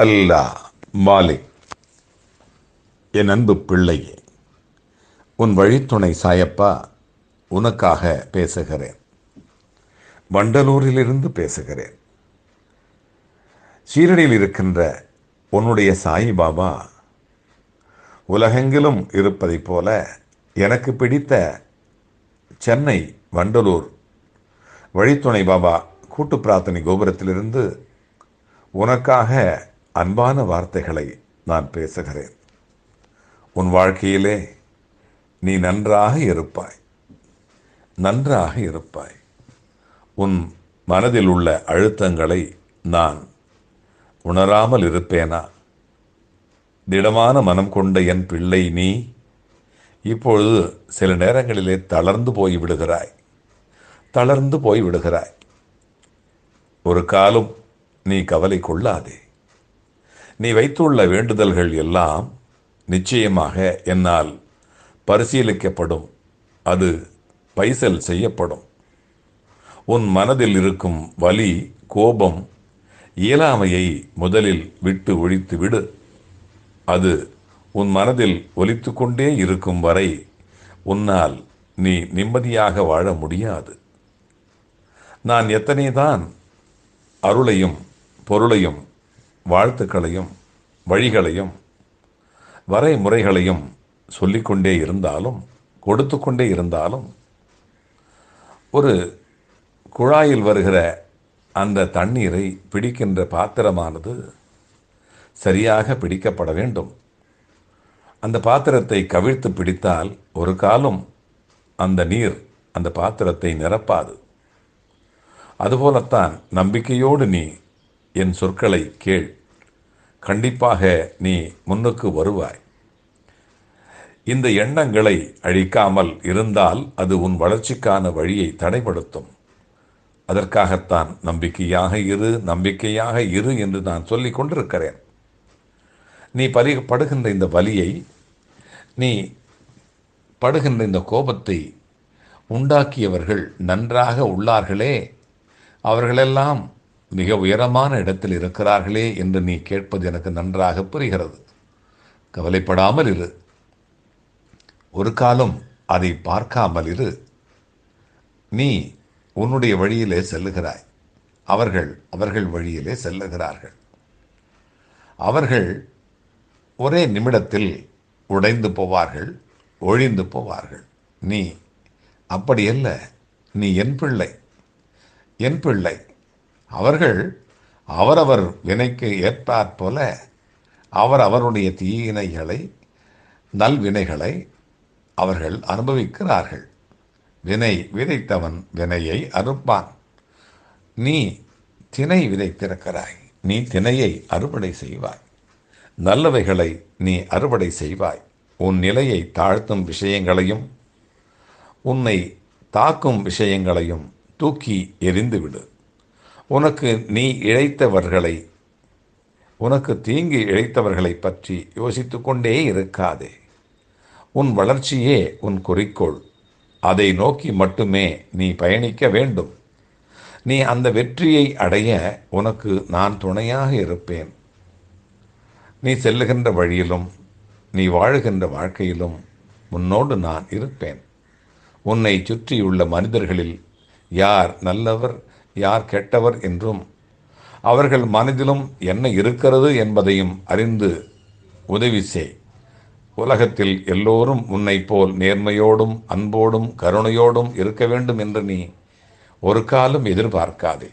அல்லா மாலிக் என் அன்பு பிள்ளையே உன் வழித்துணை சாயப்பா உனக்காக பேசுகிறேன். வண்டலூரிலிருந்து பேசுகிறேன். சீரடியில் இருக்கின்ற உன்னுடைய சாயிபாபா உலகெங்கிலும் இருப்பதைப் போல எனக்கு பிடித்த சென்னை வண்டலூர் வழித்துணை பாபா கூட்டு பிரார்த்தனை கோபுரத்திலிருந்து உனக்காக அன்பான வார்த்தைகளை நான் பேசுகிறேன். உன் வாழ்க்கையிலே நீ நன்றாக இருப்பாய். நன்றாக இருப்பாய். உன் மனதில் உள்ள அழுத்தங்களை நான் உணராமல் இருப்பேனா? திடமான மனம் கொண்ட என் பிள்ளை நீ இப்பொழுது சில நேரங்களிலே தளர்ந்து போய் விடுகிறாய். தளர்ந்து போய் விடுகிறாய். ஒரு காலம் நீ கவலை கொள்ளாதே. நீ வைத்துள்ள வேண்டுதல்கள் எல்லாம் நிச்சயமாக என்னால் பரிசீலிக்கப்படும். அது பைசல் செய்யப்படும். உன் மனதில் இருக்கும் வலி கோபம் இயலாமையை முதலில் விட்டு ஒழித்து விடு. அது உன் மனதில் ஒலித்து கொண்டே இருக்கும் வரை உன்னால் நீ நிம்மதியாக வாழ முடியாது. நான் எத்தனைதான் அருளையும் பொருளையும் வாழ்த்துக்களையும் வழிகளையும் வரைமுறைகளையும் சொல்லிக்கொண்டே இருந்தாலும் கொடுத்து கொண்டே இருந்தாலும் ஒரு குழாயில் வருகிற அந்த தண்ணீரை பிடிக்கின்ற பாத்திரமானது சரியாக பிடிக்கப்பட வேண்டும். அந்த பாத்திரத்தை கவிழ்த்து பிடித்தால் ஒரு காலம் அந்த நீர் அந்த பாத்திரத்தை நிரப்பாது. அதுபோலத்தான் நம்பிக்கையோடு நீ என் சொற்களை கேள். கண்டிப்பாக நீ முன்னுக்கு வருவாய். இந்த எண்ணங்களை அழிக்காமல் இருந்தால் அது உன் வளர்ச்சிக்கான வழியை தடைப்படுத்தும் அதற்காகத்தான் நம்பிக்கையாக இரு நம்பிக்கையாக இரு என்று நான் சொல்லிக் கொண்டிருக்கிறேன். நீ பலி படுகின்ற இந்த வலியை நீ படுகின்ற இந்த கோபத்தை உண்டாக்கியவர்கள் நன்றாக உள்ளார்களே. அவர்களெல்லாம் மிக உயரமான இடத்தில் இருக்கிறார்களே என்று நீ கேட்பது எனக்கு நன்றாக புரிகிறது. கவலைப்படாமல் இரு. ஒரு காலம் அதை பார்க்காமல் இரு. நீ உன்னுடைய வழியிலே செல்லுகிறாய். அவர்கள் அவர்கள் வழியிலே செல்லுகிறார்கள். அவர்கள் ஒரே நிமிடத்தில் உடைந்து போவார்கள் ஒழிந்து போவார்கள். நீ அப்படியல்ல நீ என் பிள்ளை என் பிள்ளை. அவர்கள் அவரவர் வினைக்கு ஏற்பாற் போல அவர் அவருடைய தீயினைகளை நல்வினைகளை அவர்கள் அனுபவிக்கிறார்கள். வினை விதைத்தவன் வினையை அறுப்பான். நீ தினை விதைத்திருக்கிறாய். நீ தினையை அறுவடை செய்வாய். நல்லவைகளை நீ அறுவடை செய்வாய். உன் நிலையை தாழ்த்தும் விஷயங்களையும் உன்னை தாக்கும் விஷயங்களையும் தூக்கி எரிந்துவிடு உனக்கு நீ இழைத்தவர்களை உனக்கு தீங்கு இழைத்தவர்களை பற்றி யோசித்து கொண்டே இருக்காதே. உன் வளர்ச்சியே உன் குறிக்கோள். அதை நோக்கி மட்டுமே நீ பயணிக்க வேண்டும். நீ அந்த வெற்றியை அடைய உனக்கு நான் துணையாக இருப்பேன். நீ செல்லுகின்ற வழியிலும் நீ வாழுகின்ற வாழ்க்கையிலும் உன்னோடு நான் இருப்பேன். உன்னை சுற்றியுள்ள மனிதர்களில் யார் நல்லவர் யார் கெட்டவர் என்றும் அவர்கள் மனதிலும் என்ன இருக்கிறது என்பதையும் அறிந்து உதவி செய். உலகத்தில் எல்லோரும் உன்னை போல் நேர்மையோடும் அன்போடும் கருணையோடும் இருக்க வேண்டும் என்று நீ ஒரு காலம் எதிர்பார்க்காதே.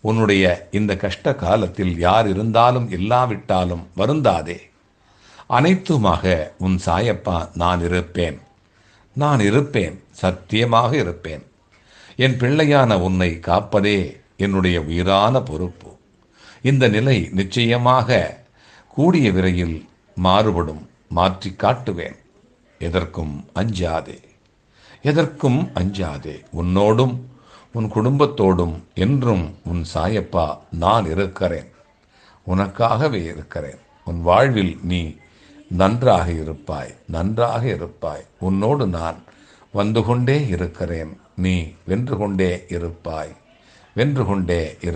உன்னுடைய இந்த கஷ்ட காலத்தில் யார் இருந்தாலும் இல்லாவிட்டாலும் வருந்தாதே. அனைத்துமாக உன் சாயப்பா நான் இருப்பேன். நான் இருப்பேன் சத்தியமாக இருப்பேன். என் பிள்ளையான உன்னை காப்பதே என்னுடைய உயிரான பொறுப்பு. இந்த நிலை நிச்சயமாக கூடிய விரையில் மாறுபடும் மாற்றி காட்டுவேன். எதற்கும் அஞ்சாதே. எதற்கும் அஞ்சாதே. உன்னோடும் உன் குடும்பத்தோடும் என்றும் உன் சாயப்பா நான் இருக்கிறேன். உனக்காகவே இருக்கிறேன். உன் வாழ்வில் நீ நன்றாக இருப்பாய் நன்றாக இருப்பாய். உன்னோடு நான் வந்து கொண்டே இருக்கிறேன். நீ வென்று கொண்டே இருப்பாய். வென்று கொண்டே இரு